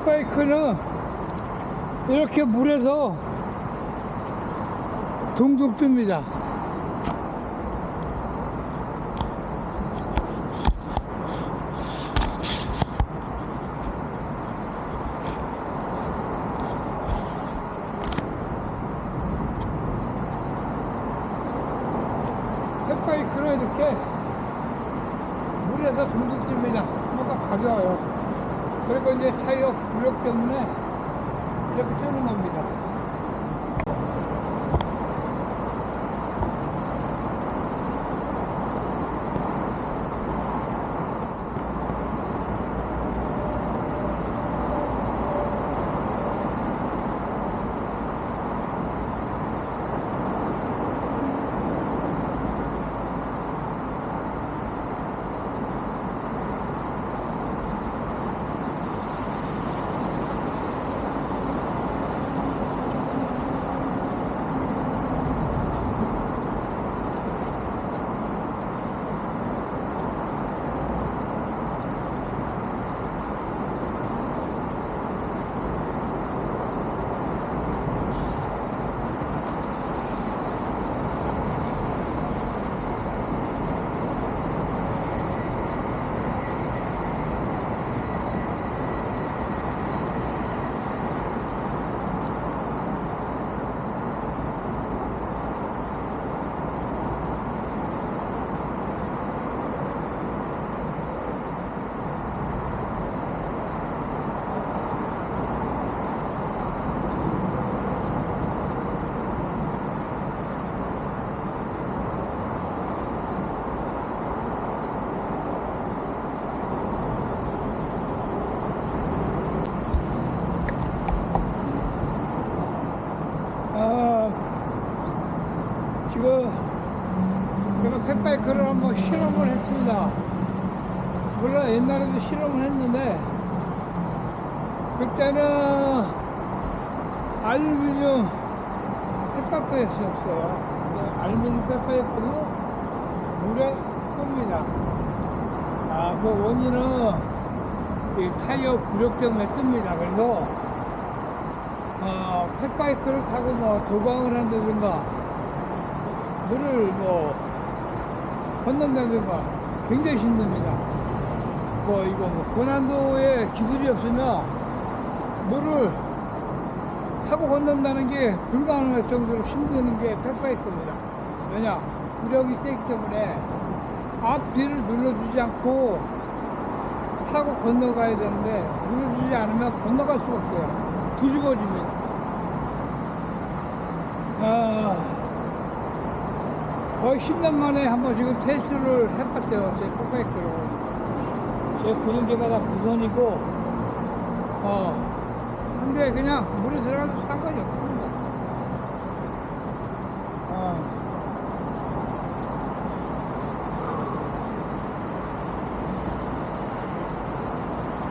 팩바이크는 이렇게 물에서 둥둥 뜹니다. 팩바이크는 이렇게 물에서 둥둥 뜹니다. 뭐가 가벼워요. 그리고 이제 타이어 구력 때문에 이렇게 뜨는 겁니다. 아, 지금 제가 펫바이크를 한번 실험을 했습니다. 물론 옛날에도 실험을 했는데 그때는 알루미늄 펫바이크였었어요. 근데 알루미늄 펫바이크도 물에 뜹니다. 아, 그 원인은 이 타이어 부력 때문에 뜹니다. 그래서 어, 펫바이크를 타고 뭐 도방을 한다든가 물을 뭐 건넌다든가 굉장히 힘듭니다. 뭐 이거 뭐 고난도에 기술이 없으면 물을 타고 건넌다는 게 불가능할 정도로 힘드는 게 펫바이크입니다. 왜냐? 부력이 세기 때문에 앞뒤를 눌러주지 않고 타고 건너가야 되는데 눌러주지 않으면 건너갈 수가 없어요. 뒤집어집니다. 아, 거의 10년 만에 한번 지금 테스트를 해봤어요. 제 뽀바이크로. 제 구동계가 다 무선이고, 어. 근데 그냥 물에 들어가도 상관이 없습